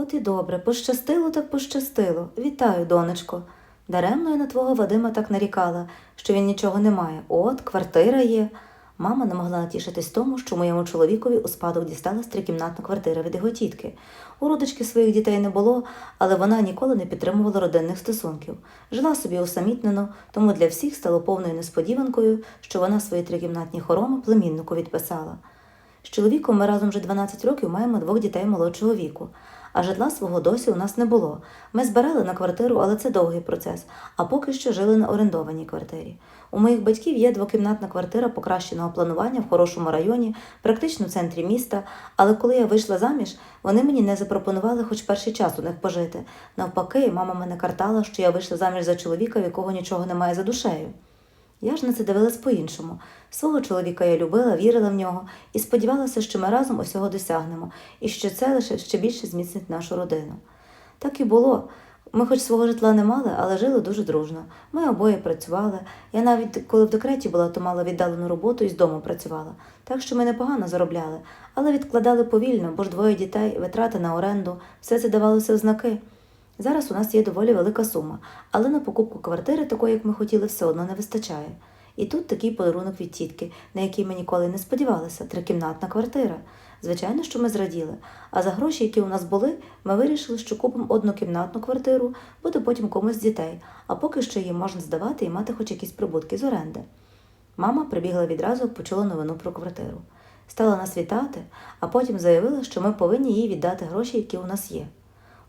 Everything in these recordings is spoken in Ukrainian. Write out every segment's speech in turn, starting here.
От і добре, пощастило так пощастило. Вітаю, донечко. Даремно я на твого Вадима так нарікала, що він нічого не має. От, квартира є. Мама не могла натішитись тому, що моєму чоловікові у спадок дісталась трикімнатна квартира від його тітки. У родички своїх дітей не було, але вона ніколи не підтримувала родинних стосунків. Жила собі усамітнено, тому для всіх стало повною несподіванкою, що вона свої трикімнатні хороми племіннику відписала. З чоловіком ми разом вже 12 років маємо двох дітей молодшого віку, а житла свого досі у нас не було. Ми збирали на квартиру, але це довгий процес, а поки що жили на орендованій квартирі. У моїх батьків є двокімнатна квартира покращеного планування в хорошому районі, практично в центрі міста, але коли я вийшла заміж, вони мені не запропонували хоч перший час у них пожити. Навпаки, мама мене картала, що я вийшла заміж за чоловіка, в якого нічого немає за душею. Я ж на це дивилась по-іншому. Свого чоловіка я любила, вірила в нього і сподівалася, що ми разом усього досягнемо, і що це лише ще більше зміцнить нашу родину. Так і було. Ми хоч свого житла не мали, але жили дуже дружно. Ми обоє працювали. Я навіть коли в декреті була, то мала віддалену роботу і з дому працювала. Так що ми непогано заробляли, але відкладали повільно, бо ж двоє дітей, витрати на оренду, все це давалося в знаки. Зараз у нас є доволі велика сума, але на покупку квартири, такої, як ми хотіли, все одно не вистачає. І тут такий подарунок від тітки, на який ми ніколи не сподівалися трикімнатна квартира. Звичайно, що ми зраділи. А за гроші, які у нас були, ми вирішили, що купимо однокімнатну квартиру, буде потім комусь з дітей, а поки що її можна здавати і мати хоч якісь прибутки з оренди. Мама прибігла відразу, почула новину про квартиру. Стала нас вітати, а потім заявила, що ми повинні їй віддати гроші, які у нас є.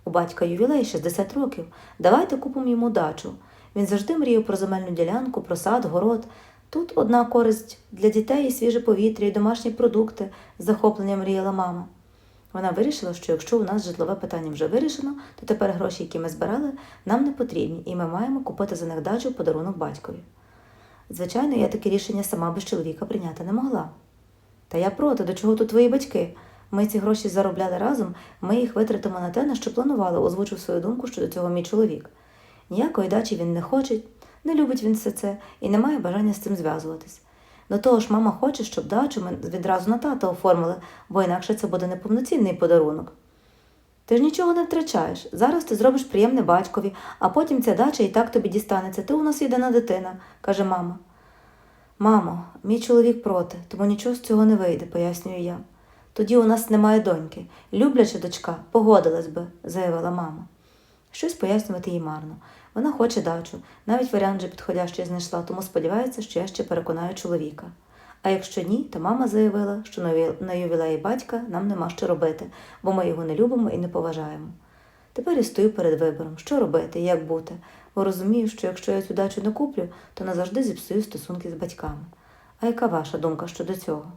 У батька ювілей 60 років. Давайте купимо йому дачу. Він завжди мріяв про земельну ділянку, про сад, город. Тут одна користь для дітей і свіже повітря, і домашні продукти, з захопленням мріяла мама. Вона вирішила, що якщо у нас житлове питання вже вирішено, то тепер гроші, які ми збирали, нам не потрібні, і ми маємо купити за них дачу в подарунок батькові. Звичайно, я таке рішення сама без чоловіка прийняти не могла. Та я проти, до чого тут твої батьки? Ми ці гроші заробляли разом, ми їх витратимо на те, на що планували, озвучив свою думку щодо цього мій чоловік. Ніякої дачі він не хоче, не любить він все це і не має бажання з цим зв'язуватись. До того ж, мама хоче, щоб дачу ми відразу на тата оформили, бо інакше це буде неповноцінний подарунок. Ти ж нічого не втрачаєш. Зараз ти зробиш приємне батькові, а потім ця дача і так тобі дістанеться. Ти у нас єдина дитина, каже мама. Мамо, мій чоловік проти, тому нічого з цього не вийде, пояснюю я. Тоді у нас немає доньки. Любляча дочка, погодилась би, заявила мама. Щось пояснювати їй марно. Вона хоче дачу, навіть варіант вже підходящий знайшла, тому сподівається, що я ще переконаю чоловіка. А якщо ні, то мама заявила, що на ювілеї батька нам нема що робити, бо ми його не любимо і не поважаємо. Тепер я стою перед вибором, що робити, як бути, бо розумію, що якщо я цю дачу не куплю, то назавжди зіпсую стосунки з батьками. А яка ваша думка щодо цього?